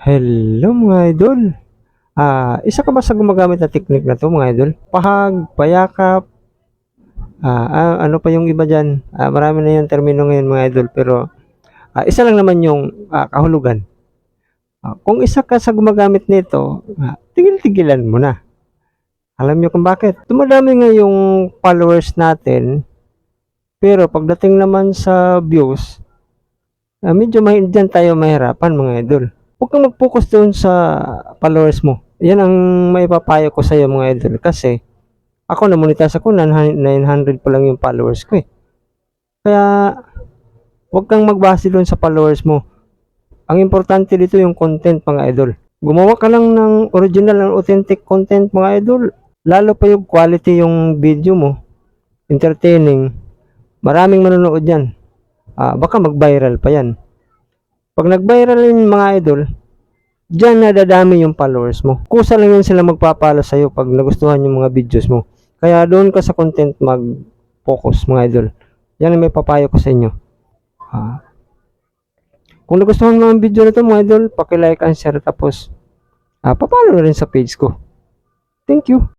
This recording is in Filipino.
Hello mga idol. Ah, isa ka ba sa gumagamit na technique na to mga idol? Pahag, payakap, ah, ah, ano pa yung iba dyan? Ah, marami na yung termino ngayon mga idol pero ah, isa lang naman yung ah, kahulugan. Ah, kung isa ka sa gumagamit nito, ah, tigil-tigilan mo na. Alam niyo kung bakit? Dumadami nga yung followers natin pero pagdating naman sa views, ah, medyo dyan tayo mahirapan mga idol huwag kang mag-focus doon sa followers mo. Yan ang may papayo ko sa iyo mga idol kasi ako na monetize ako 900 pa lang yung followers ko eh. Kaya huwag kang magbase doon sa followers mo. Ang importante dito yung content mga idol. Gumawa ka lang ng original and authentic content mga idol. Lalo pa yung quality yung video mo. Entertaining. Maraming manonood yan. Ah, baka mag-viral pa yan. Pag nag-viral yun mga idol, dyan nadadami yung followers mo. Kusa lang yan sila magpapalo sa'yo pag nagustuhan yung mga videos mo. Kaya doon ka sa content mag-focus mga idol. Yan ang may papayo ko sa inyo. Ah. Kung nagustuhan mo ang video na to mga idol, paki-like and share tapos ah, papalo na rin sa page ko. Thank you.